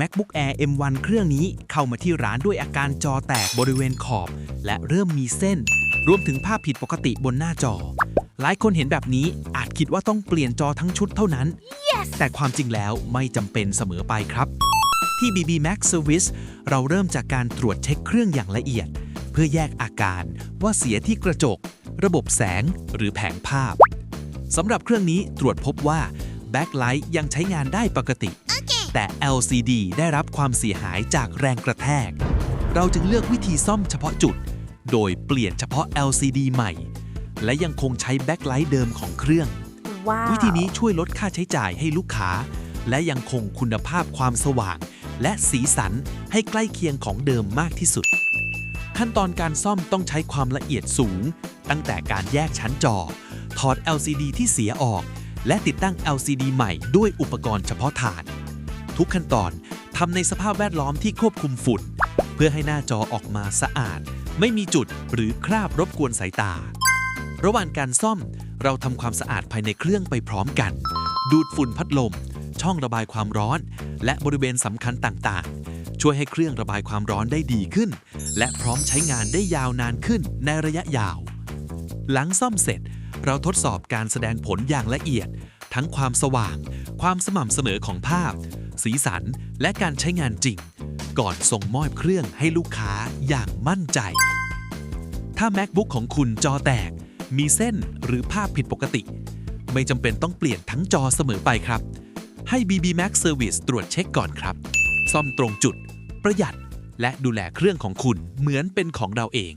MacBook Air M1 เครื่องนี้เข้ามาที่ร้านด้วยอาการจอแตกบริเวณขอบ และเริ่มมีเส้น รวมถึงภาพผิดปกติบนหน้าจอ หลายคนเห็นแบบนี้อาจคิดว่าต้องเปลี่ยนจอทั้งชุดเท่านั้นแต่ความจริงแล้วไม่จำเป็นเสมอไปครับ ที่ BB Max Service เราเริ่มจากการตรวจเช็คเครื่องอย่างละเอียด เพื่อแยกอาการว่าเสียที่กระจก ระบบแสงหรือแผงภาพสำหรับเครื่องนี้ตรวจพบว่า Backlight ยังใช้งานได้ปกติ แต่ LCD ได้รับความเสียหายจากแรงกระแทก เราจึงเลือกวิธีซ่อมเฉพาะจุด โดยเปลี่ยนเฉพาะ LCD ใหม่ และยังคงใช้ Backlight เดิมของเครื่องว้าววิธีนี้ช่วยลดค่าใช้จ่ายให้ลูกค้า และยังคงคุณภาพความสว่าง และสีสันให้ใกล้เคียงของเดิมมากที่สุด ขั้นตอนการซ่อมต้องใช้ความละเอียดสูง ตั้งแต่การแยกชั้นจอ ถอด LCD ที่เสียออก และติดตั้ง LCD ใหม่ด้วยอุปกรณ์เฉพาะฐาน ทุกขั้นตอนทำในสภาพแวดล้อมที่ควบคุมฝุ่น เพื่อให้หน้าจอออกมาสะอาด ไม่มีจุดหรือคราบรบกวนสายตา ระหว่างการซ่อมเราทำความสะอาดภายในเครื่องไปพร้อมกัน ดูดฝุ่นพัดลม ช่องระบายความร้อน และบริเวณสำคัญต่างๆ ช่วยให้เครื่องระบายความร้อนได้ดีขึ้น และพร้อมใช้งานได้ยาวนานขึ้นในระยะยาว หลังซ่อมเสร็จ เราทดสอบการแสดงผลอย่างละเอียด ทั้งความสว่าง ความสม่ำเสมอของภาพ สีสัน และการใช้งานจริง ก่อนส่งมอบเครื่องให้ลูกค้าอย่างมั่นใจ ถ้า MacBook ของคุณจอแตก มีเส้นหรือภาพผิดปกติ ไม่จำเป็นต้องเปลี่ยนทั้งจอเสมอไปครับ ให้ BB Max Service ตรวจเช็คก่อนครับ ซ่อมตรงจุด ประหยัด และดูแลเครื่องของคุณเหมือนเป็นของเราเอง